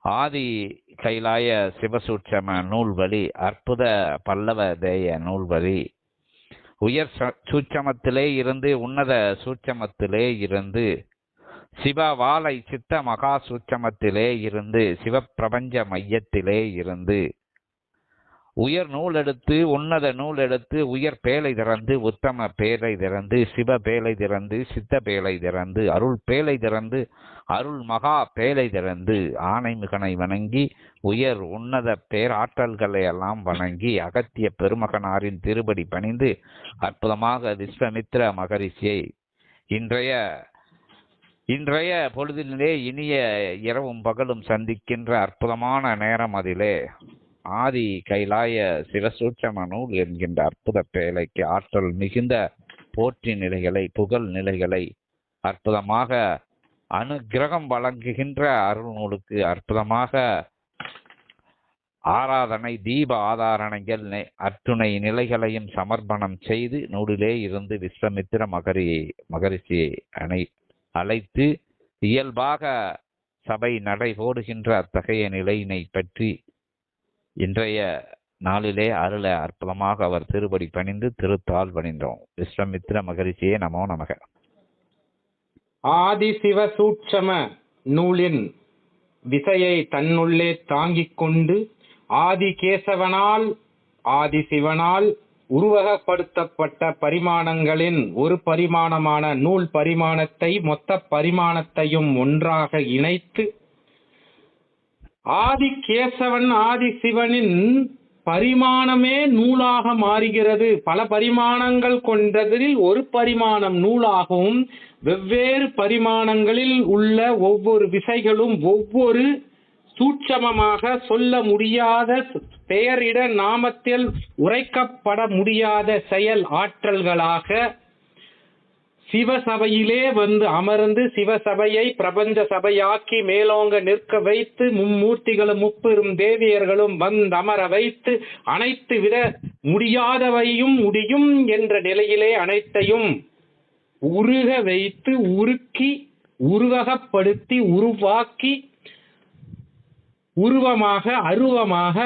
ஆதி கைலாய சிவசூட்சம நூல்வழி அற்புத பல்லவ தேய நூல்வழி. உயர் ச- சூட்சமத்திலே இருந்து உன்னத சூட்சமத்திலே இருந்து சிவவாலை சித்த மகா சூட்சமத்திலே இருந்து சிவப்பிரபஞ்ச மையத்திலே இருந்து. உயர் நூல் எடுத்து உன்னத நூல் எடுத்து உயர் பேலை திறந்து உத்தம பேலை திறந்து சிவ பேலை திறந்து சித்த பேலை திறந்து அருள் பேலை திறந்து அருள் மகா பேலை திறந்து ஆணை மிகனை வணங்கி உயர் உன்னத பேராற்றல்களை எல்லாம் வணங்கி அகத்திய பெருமகனாரின் திருபடி பணிந்து அற்புதமாக விஸ்வமித்ர மகரிஷியை இன்றைய இன்றைய பொழுதிலே இனிய இரவும் பகலும் சந்திக்கின்ற அற்புதமான நேரம் அதிலே. ஆதி கைலாய சிவசூட்சம நூல் என்கின்ற அற்புத பேழைக்கு ஆற்றல் மிகுந்த போற்றி நிலைகளை புகழ் நிலைகளை அற்புதமாக அனுக்கிரகம் வழங்குகின்ற அருள் நூலுக்கு அற்புதமாக ஆராதனை தீப ஆதாரணைகள் நெ- அத்துணை நிலைகளையும் சமர்ப்பணம் செய்து நூலிலே இருந்து விஸ்வமித்திர மகரி மகரிஷியை அணை அழைத்து இயல்பாக சபை நடைபோடுகின்ற அத்தகைய நிலையினை பற்றி இன்றைய நாளிலே அருள அற்புதமாக அவர் திருப்படி பணிந்து திருத்தால் பணிந்தோம். விஸ்வமித்ர மகரிஷியே நமோ நமக. ஆதிசிவ சூட்சம நூலின் விசையை தன்னுள்ளே தாங்கிக் கொண்டு ஆதிகேசவனால் ஆதிசிவனால் உருவகப்படுத்தப்பட்ட பரிமாணங்களின் ஒரு பரிமாணமான நூல் பரிமாணத்தை மொத்த பரிமாணத்தையும் ஒன்றாக இணைத்து ஆதிகேசவன் ஆதிசிவனின் பரிமாணமே நூலாக மாறுகிறது. பல பரிமாணங்கள் கொண்டதில் ஒரு பரிமாணம் நூலாகவும் வெவ்வேறு பரிமாணங்களில் உள்ள ஒவ்வொரு விசைகளும் ஒவ்வொரு சூட்சமமாக சொல்ல முடியாத பெயரிட நாமத்தில் உரைக்கப்பட முடியாத செயல் ஆற்றல்களாக சிவசபையிலே வந்து அமர்ந்து சிவசபையை பிரபஞ்ச சபையாக்கி மேலோங்க நிற்க வைத்து மும்மூர்த்திகளும் முப்பெரும் தேவியர்களும் வந்து அமர வைத்து அனைத்து விட முடியாதவையும் முடியும் என்ற நிலையிலே அனைத்தையும் உருக வைத்து உருக்கி உருவகப்படுத்தி உருவாக்கி உருவமாக அருவமாக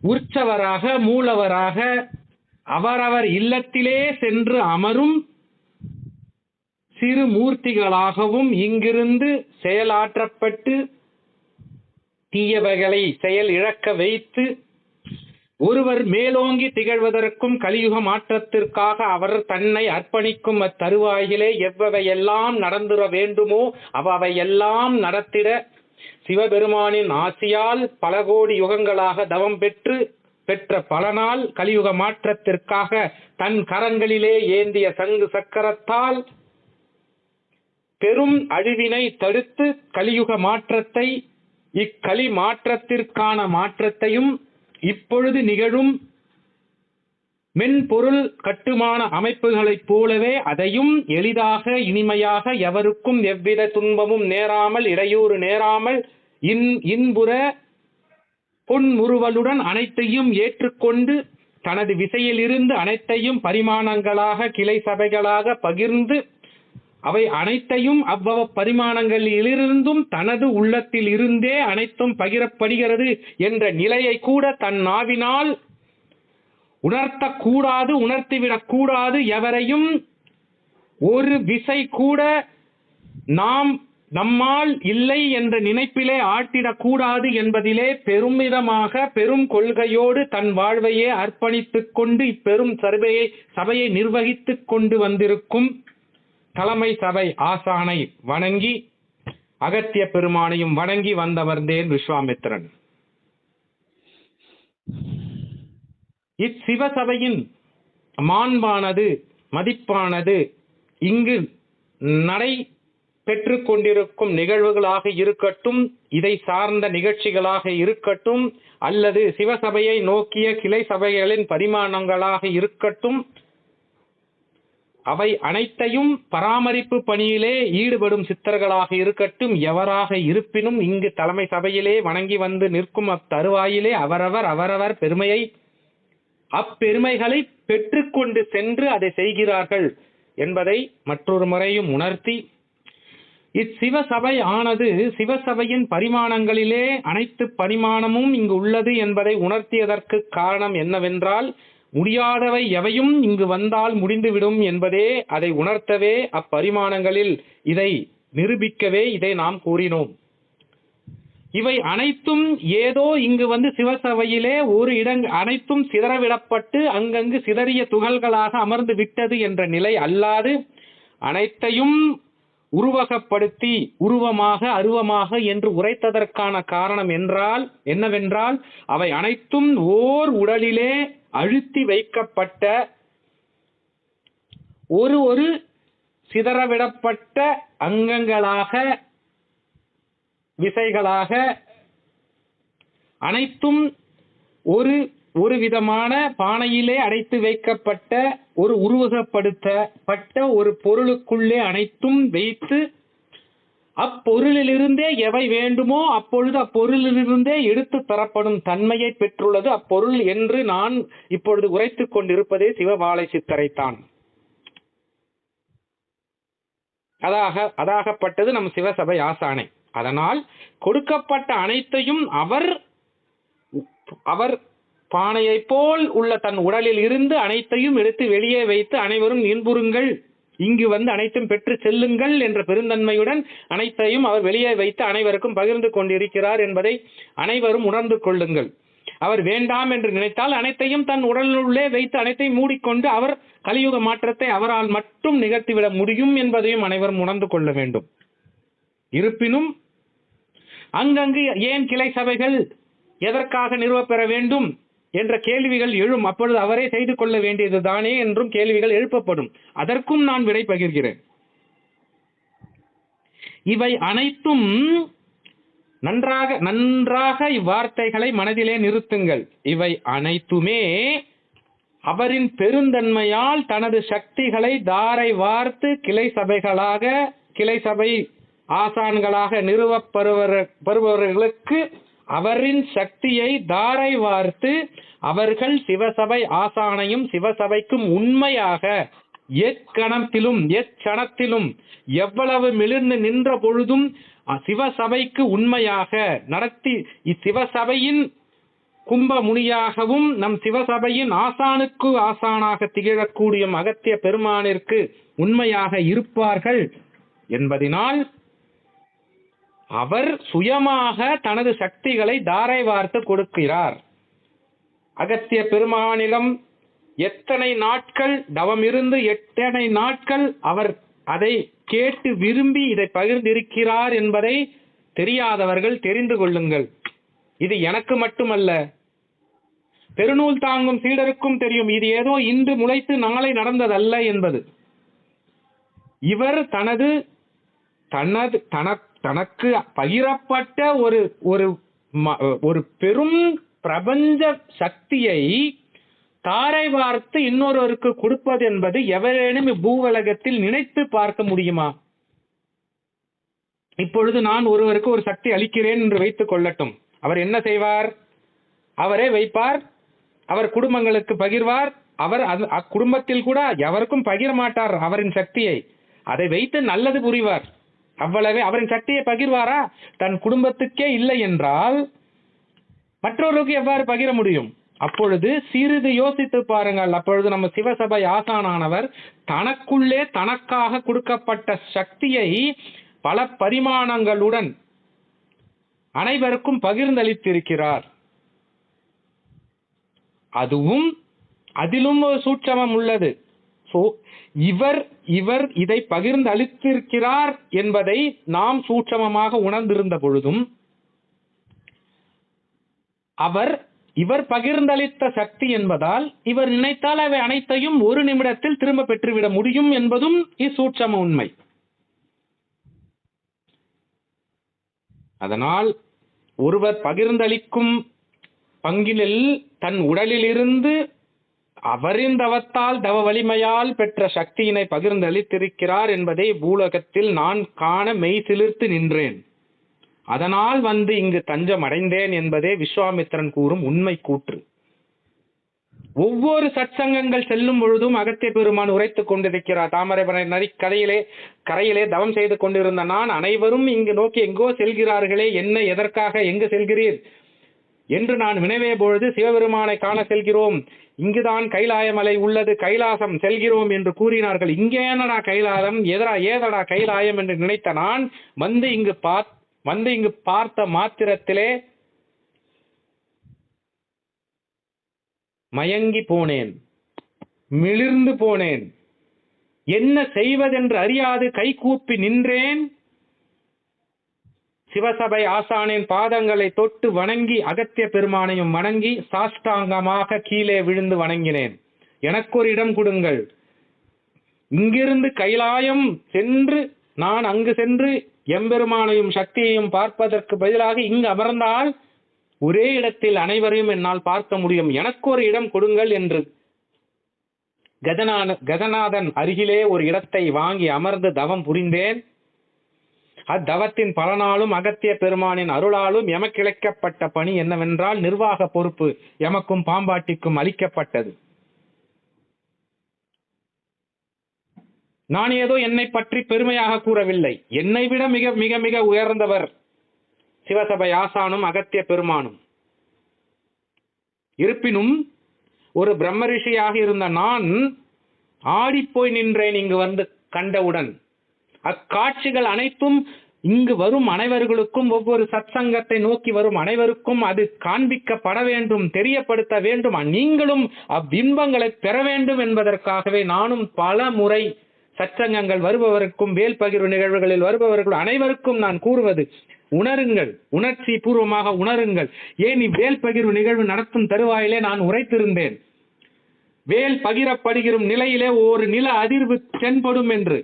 உற்சவராக மூலவராக அவரவர் இல்லத்திலே சென்று அமரும் சிறு மூர்த்திகளாகவும் இங்கிருந்து செயலாற்றப்பட்டு தீயவைகளை செயல் இழக்க வைத்து ஒருவர் மேலோங்கி திகழ்வதற்கும் கலியுக மாற்றத்திற்காக அவர் தன்னை அர்ப்பணிக்கும் அத்தருவாயிலே எவ்வவையெல்லாம் நடந்துட வேண்டுமோ அவையெல்லாம் நடத்திட சிவபெருமானின் ஆசியால் பல கோடி யுகங்களாக தவம் பெற்று பெற்ற பலனால் கலியுக மாற்றத்திற்காக தன் கரங்களிலே ஏந்திய சங்கு சக்கரத்தால் பெரும் அழிவினை தடுத்து கலியுக மாற்றத்தை இக்கலி மாற்றத்திற்கான மாற்றத்தையும் இப்பொழுது நிகழும் மென்பொருள் கட்டுமான அமைப்புகளைப் போலவே அதையும் எளிதாக இனிமையாக எவருக்கும் எவ்வித துன்பமும் நேராமல் இடையூறு நேராமல் இன் இன்புற பொன்முறுவலுடன் அனைத்தையும் ஏற்றுக்கொண்டு தனது விசையிலிருந்து அனைத்தையும் பரிமாணங்களாக கிளை சபைகளாக பகிர்ந்து அவை அனைத்தையும் அவ்வவ பரிமாணங்களிலிருந்தும் தனது உள்ளத்தில் இருந்தே அனைத்தும் பகிரப்படுகிறது என்ற நிலையை கூட தன் நாவினால் உணர்த்தக்கூடாது உணர்த்திவிடக் கூடாது எவரையும் ஒரு விசை கூட நாம் நம்மால் இல்லை என்ற நினைப்பிலே ஆட்டிடக்கூடாது என்பதிலே பெருமிதமாக பெரும் கொள்கையோடு தன் வாழ்வையே அர்ப்பணித்துக் கொண்டு இப்பெரும் சர்வையை சபையை நிர்வகித்துக் கொண்டு வந்திருக்கும் தலைமை சபை ஆசானை வணங்கி அகத்திய பெருமானையும் வணங்கி வந்தவர்ந்தேன் விஸ்வாமித்திரன். இச்சிவசபையின் மாண்பானது மதிப்பானது இங்கு நடை பெற்று கொண்டிருக்கும் நிகழ்வுகளாக இருக்கட்டும் இதை சார்ந்த நிகழ்ச்சிகளாக இருக்கட்டும் அல்லது சிவசபையை நோக்கிய கிளை சபைகளின் பரிமாணங்களாக இருக்கட்டும் அவை அனைத்தையும் பராமரிப்பு பணியிலே ஈடுபடும் சித்தர்களாக இருக்கட்டும் எவராக இருப்பினும் இங்கு தலைமை சபையிலே வணங்கி வந்து நிற்கும் அத்தருவாயிலே அவரவர் அவரவர் பெருமையை அப்பெருமைகளை பெற்றுக்கொண்டு சென்று அதை செய்கிறார்கள் என்பதை மற்றொரு முறையும் உணர்த்தி இச்சிவசபை ஆனது சிவசபையின் பரிமாணங்களிலே அனைத்து பரிமாணமும் இங்கு உள்ளது என்பதை உணர்த்தியதற்கு காரணம் என்னவென்றால் முடியாதவை எவையும் இங்கு வந்தால் முடிந்துவிடும் என்பதே அதை உணர்த்தவே அப்பரிமாணங்களில் இதை நிரூபிக்கவே இதை நாம் கூறினோம். இவை அனைத்தும் ஏதோ இங்கு வந்து சிவசபையிலே ஒரு இடங் அனைத்தும் சிதறவிடப்பட்டு அங்கங்கு சிதறிய துகள்களாக அமர்ந்து விட்டது என்ற நிலை அல்லாது அனைத்தையும் உருவகப்படுத்தி உருவமாக அருவமாக என்று உரைத்ததற்கான காரணம் என்றால் என்னவென்றால் அவை அனைத்தும் ஓர் உடலிலே அழுத்தி வைக்கப்பட்ட ஒரு ஒரு சிதறவிடப்பட்ட அங்கங்களாக விசைகளாக அனைத்தும் ஒரு ஒரு விதமான பானையிலே அடைத்து வைக்கப்பட்ட ஒரு உருவகப்படுத்தப்பட்ட ஒரு பொருளுக்குள்ளே அனைத்தும் வைத்து அப்பொருளிலிருந்தே எவை வேண்டுமோ அப்பொழுது அப்பொருளிலிருந்தே எடுத்து தரப்படும் தன்மையை பெற்றுள்ளது. அப்பொருள் என்று நான் இப்பொழுது உரைத்துக் கொண்டிருப்பதே சிவபாலை சித்தரைத்தான். அதாக அதாகப்பட்டது நம் சிவசபை ஆசானை. அதனால் கொடுக்கப்பட்ட அனைத்தையும் அவர் அவர் பானையைப் போல் உள்ள தன் உடலில் இருந்து அனைத்தையும் எடுத்து வெளியே வைத்து அனைவரும் இன்புறுங்கள். இங்கு வந்து அனைத்தும் பெற்று செல்லுங்கள் என்ற பெருந்தன்மையுடன் அனைத்தையும் அவர் வெளியே வைத்து அனைவருக்கும் பகிர்ந்து கொண்டிருக்கிறார் என்பதை அனைவரும் உணர்ந்து கொள்ளுங்கள். அவர் வேண்டாம் என்று நினைத்தால் அனைத்தையும் தன் உடலுள்ளே வைத்து அனைத்தையும் மூடிக்கொண்டு அவர் கலியுக மாற்றத்தை அவரால் மட்டும் நிகழ்த்திவிட முடியும் என்பதையும் அனைவரும் உணர்ந்து கொள்ள வேண்டும். இருப்பினும் அங்கங்கு ஏன் கிளை சபைகள் எதற்காக நிறுவப்பெற வேண்டும்? என்ற கேள்விகள் எழும். அப்பொழுது அவரே செய்து கொள்ள வேண்டியது தானே என்றும் கேள்விகள் எழுப்பப்படும். அதற்கும் நான் விடை பகிர்கிறேன். இவை அனைத்தும் நன்றாக நன்றாக இவ்வார்த்தைகளை மனதிலே நிறுத்துங்கள். இவை அனைத்துமே அவரின் பெருந்தன்மையால் தனது சக்திகளை தாரை வார்த்து கிளை சபைகளாக கிளை சபை ஆசான்களாக நிறுவப்பெறுவர் பெறுபவர்களுக்கு அவரின் சக்தியை தாரை வார்த்து அவர்கள் சிவசபை ஆசானையும் சிவசபைக்கும் உண்மையாக எக்கணத்திலும் எச்சணத்திலும் எவ்வளவு மிளிர்ந்து நின்ற பொழுதும் அ- சிவசபைக்கு உண்மையாக நடத்தி இச்சிவசபையின் கும்ப முனியாகவும் நம் சிவசபையின் ஆசானுக்கு ஆசானாக திகழக்கூடிய அகத்திய பெருமானிற்கு உண்மையாக இருப்பார்கள் என்பதினால் அவர் சுயமாக தனது சக்திகளை தாரை வார்த்து கொடுக்கிறார். அகத்திய பெருமானிடம் எத்தனை நாட்கள் தவம் இருந்து எத்தனை நாட்கள் அவர் அதை கேட்டு விரும்பி இதை பகிர்ந்திருக்கிறார் என்பதை தெரியாதவர்கள் தெரிந்து கொள்ளுங்கள். இது எனக்கு மட்டுமல்ல. பெருநூல் தாங்கும் சீடருக்கும் தெரியும். இது ஏதோ இன்று முளைத்து நாளை நடந்ததல்ல என்பது. இவர் தனது தனது தனக்கு தனக்கு பகிரப்பட்ட ஒரு ஒரு ம- ஒரு பெரும் பிரபஞ்ச சக்தியை தாரை வார்த்து இன்னொருவருக்கு கொடுப்பது என்பது எவரேனும் இப்பூவலகத்தில் நினைத்து பார்க்க முடியுமா? இப்பொழுது நான் ஒருவருக்கு ஒரு சக்தி அளிக்கிறேன் என்று வைத்துக் கொள்ளட்டும். அவர் என்ன செய்வார்? அவரே வைப்பார். அவர் குடும்பங்களுக்கு பகிர்வார். அவர் அது அக்குடும்பத்தில் கூட எவருக்கும் பகிர மாட்டார் அவரின் சக்தியை. அதை வைத்து நல்லது புரிவார். அவ்வளவே அவரின் சக்தியை பகிர்வாரா? தன் குடும்பத்துக்கே இல்லை என்றால் மற்றவர்களுக்கு எவ்வாறு பகிர முடியும்? அப்பொழுது சிறிது யோசித்து பாருங்கள். அப்பொழுது நம்ம சிவசபை ஆசானானவர் தனக்குள்ளே தனக்காக கொடுக்கப்பட்ட சக்தியை பல பரிமாணங்களுடன் அனைவருக்கும் பகிர்ந்தளித்திருக்கிறார். அதுவும் அதிலும் ஒரு சூட்சமம் உள்ளது. சோ இவர் இவர் இதை பகிர்ந்து அளித்திருக்கிறார் என்பதை நாம் சூட்சமமாக உணர்ந்திருந்த பொழுதும் அவர் இவர் பகிர்ந்தளித்த சக்தி என்பதால் இவர் நினைத்தால் அவை அனைத்தையும் ஒரு நிமிடத்தில் திரும்ப பெற்றுவிட முடியும் என்பதும் இச்சூட்சம உண்மை. அதனால் ஒருவர் பகிர்ந்தளிக்கும் பங்கினில் தன் உடலிலிருந்து அவரின் தவத்தால் தவ வலிமையால் பெற்ற சக்தியினை பகிர்ந்தளித்திருக்கிறார் என்பதை பூலகத்தில் நான் காண மெய் சிலிர்த்து நின்றேன். அதனால் வந்து இங்கு தஞ்சம் அடைந்தேன் என்பதே விஸ்வாமித்திரன் கூறும் உண்மை கூற்று. ஒவ்வொரு சத்சங்கங்கள் செல்லும் பொழுதும் அகத்திய பெருமான் உரைத்துக் கொண்டிருக்கிறார். தாமரைபனை நரி கரையிலே கரையிலே தவம் செய்து கொண்டிருந்த நான் அனைவரும் இங்கு நோக்கி எங்கோ செல்கிறார்களே என்ன எதற்காக எங்கு செல்கிறீர்? என்று நான் வினவே பொழுது சிவபெருமானை காண செல்கிறோம். இங்குதான் கைலாயமலை உள்ளது கைலாசம் செல்கிறோம் என்று கூறினார்கள். இங்கே என்னடா கைலாயம் எதரா ஏதடா கைலாயம் என்று நினைத்த நான் வந்து இங்கு பாத் வந்து இங்கு பார்த்த மாத்திரத்திலே மயங்கி போனேன் மிளிர்ந்து போனேன். என்ன செய்வதென்று அறியாது கைகூப்பி நின்றேன். சிவசபை ஆசானின் பாதங்களை தொட்டு வணங்கி அகத்திய பெருமானையும் வணங்கி சாஷ்டாங்கமாக கீழே விழுந்து வணங்கினேன். எனக்கு ஒரு இடம் கொடுங்கள். இங்கிருந்து கைலாயம் சென்று நான் அங்கு சென்று எம்பெருமானையும் சக்தியையும் பார்ப்பதற்கு பதிலாக இங்கு அமர்ந்தால் ஒரே இடத்தில் அனைவரையும் என்னால் பார்க்க முடியும். எனக்கு ஒரு இடம் கொடுங்கள் என்று கஜநாத கஜநாதன் அருகிலே ஒரு இடத்தை வாங்கி அமர்ந்து தவம் புரிந்தேன். அத்தவத்தின் பலனாலும் அகத்திய பெருமானின் அருளாலும் எமக்கிழைக்கப்பட்ட பணி என்னவென்றால் நிர்வாக பொறுப்பு எமக்கும் பாம்பாட்டிக்கும் அளிக்கப்பட்டது. நான் ஏதோ என்னை பற்றி பெருமையாக கூறவில்லை. என்னை விட மிக மிக மிக உயர்ந்தவர் சிவசபை ஆசானும் அகத்திய பெருமானும். இருப்பினும் ஒரு பிரம்ம ரிஷியாக இருந்த நான் ஆடிப்போய் நின்றேன் இங்கு வந்து கண்டவுடன். அக்காட்சிகள் அனைத்தும் இங்கு வரும் அனைவர்களுக்கும் ஒவ்வொரு சத்சங்கத்தை நோக்கி வரும் அனைவருக்கும் அது காண்பிக்கப்பட வேண்டும் தெரியப்படுத்த வேண்டும். நீங்களும் அவ்பிம்பங்களை பெற வேண்டும் என்பதற்காகவே நானும் பல முறை சச்சங்கங்கள் வருபவருக்கும் வேல் பகிர்வு நிகழ்வுகளில் வருபவர்கள் அனைவருக்கும் நான் கூறுவது உணருங்கள் உணர்ச்சி பூர்வமாக உணருங்கள். ஏன் இவ்வேல் பகிர்வு நிகழ்வு நடத்தும் தருவாயிலே நான் உரைத்திருந்தேன். வேல் பகிரப்படுகிற நிலையிலே ஒரு நில அதிர்வு தென்படும் என்று.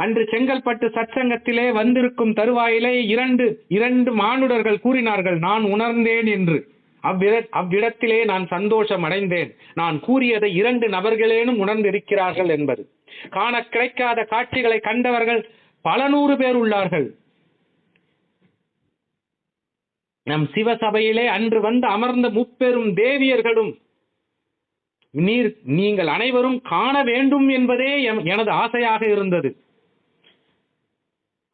அன்று செங்கல்பட்டு சற்சங்கத்திலே வந்திருக்கும் தருவாயிலே இரண்டு இரண்டு மானுடர்கள் கூறினார்கள் நான் உணர்ந்தேன் என்று. அவ்விட அவ்விடத்திலே நான் சந்தோஷம் அடைந்தேன் நான் கூறியதை இரண்டு நபர்களேனும் உணர்ந்திருக்கிறார்கள் என்பது. காண கிடைக்காத காட்சிகளை கண்டவர்கள் பல நூறு பேர் உள்ளார்கள். நம் சிவசபையிலே அன்று வந்து அமர்ந்த முப்பெரும் தேவியர்களும் நீர் நீங்கள் அனைவரும் காண வேண்டும் என்பதே எம்- எனது ஆசையாக இருந்தது.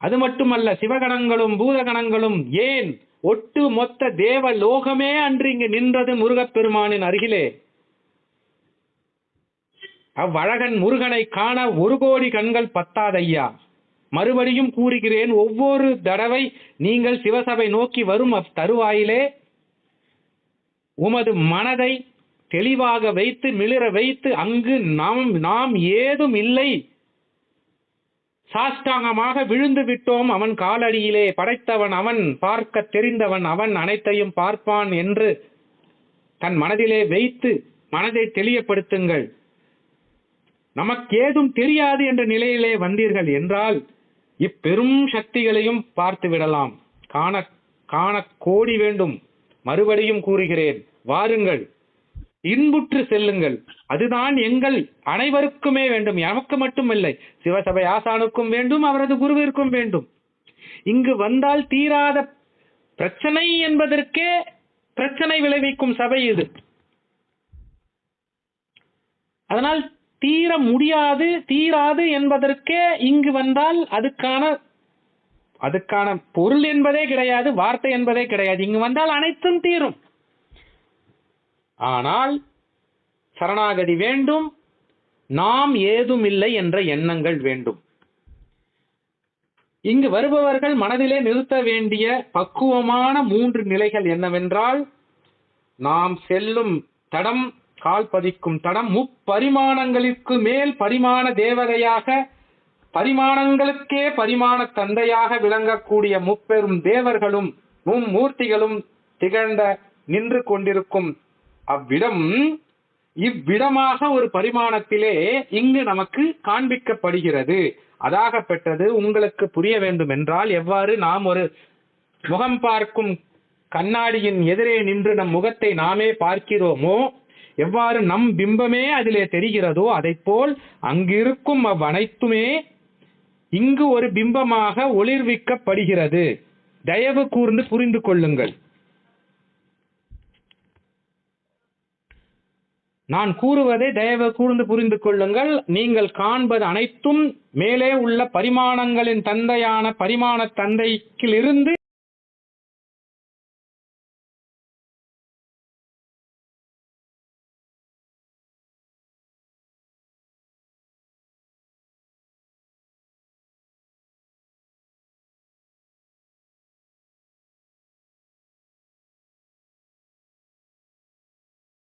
அது மட்டுமல்ல சிவகணங்களும் பூதகணங்களும் ஏன் ஒட்டு மொத்த தேவ லோகமே அன்று இங்கு நின்றது முருகப்பெருமானின் அருகிலே? அவ்வழகன் முருகனை காண ஒரு கோடி கண்கள் பத்தாதையா மறுபடியும் கூறுகிறேன் ஒவ்வொரு தடவை நீங்கள் சிவசபை நோக்கி வரும் அத்தருவாயிலே உமது மனதை தெளிவாக வைத்து மிளிர வைத்து அங்கு நாம் நாம் ஏதும் இல்லை சாஷ்டாங்கமாக விழுந்து விட்டோம் அவன் காலடியிலே. படைத்தவன் அவன் பார்க்க தெரிந்தவன் அவன் அனைத்தையும் பார்ப்பான் என்று தன் மனதிலே வைத்து மனதை தெளியப்படுத்துங்கள். நமக்கேதும் தெரியாது என்ற நிலையிலே வந்தீர்கள் என்றால் இப்பெரும் சக்திகளையும் பார்த்து விடலாம். காண காண கோடி வேண்டும். மறுபடியும் கூறுகிறேன். வாருங்கள். இன்புற்று செல்லுங்கள். அதுதான் எங்கள் அனைவருக்குமே வேண்டும். எமக்கு மட்டுமில்லை சிவசபை ஆசானுக்கும் வேண்டும் அவரது குருவிற்கும் வேண்டும். இங்கு வந்தால் தீராத பிரச்சனை என்பதற்கே பிரச்சனை விளைவிக்கும் சபை இது. அதனால் தீர முடியாது தீராது என்பதற்கே இங்கு வந்தால் அதுக்கான அதுக்கான பொருள் என்பதே கிடையாது வார்த்தை என்பதே கிடையாது. இங்கு வந்தால் அனைத்தும் தீரும். ஆனால் சரணாகதி வேண்டும் நாம் ஏதும் இல்லை என்ற எண்ணங்கள் வேண்டும். இங்கு வருபவர்கள் மனதிலே நிறுத்த வேண்டிய பக்குவமான மூன்று நிலைகள் என்னவென்றால் நாம் செல்லும் தடம் கால் பதிக்கும் தடம் முப்பரிமாணங்களுக்கு மேல் பரிமாண தேவதையாக பரிமாணங்களுக்கே பரிமாண தந்தையாக விளங்கக்கூடிய முப்பெரும் தேவர்களும் மும்மூர்த்திகளும் திகழ்ந்த நின்று கொண்டிருக்கும் அவ்விடம் இவ்விடமாக ஒரு பரிமாணத்திலே இங்கு நமக்கு காண்பிக்கப்படுகிறது. அதாக பெற்றது உங்களுக்கு புரிய வேண்டும் என்றால் எவ்வாறு நாம் ஒரு முகம் பார்க்கும் கண்ணாடியின் எதிரே நின்று நம் முகத்தை நாமே பார்க்கிறோமோ எவ்வாறு நம் பிம்பமே அதிலே தெரிகிறதோ அதைப்போல் அங்கிருக்கும் அவ்வனைத்துமே இங்கு ஒரு பிம்பமாக ஒளிர்விக்கப்படுகிறது. தயவு கூர்ந்து புரிந்து கொள்ளுங்கள். நான் கூறுவதை தயவு கூர்ந்து புரிந்து கொள்ளுங்கள். நீங்கள் காண்பது அனைத்தும் மேலே உள்ள பரிமாணங்களின் தந்தையான பரிமாண தந்தைக்கிலிருந்து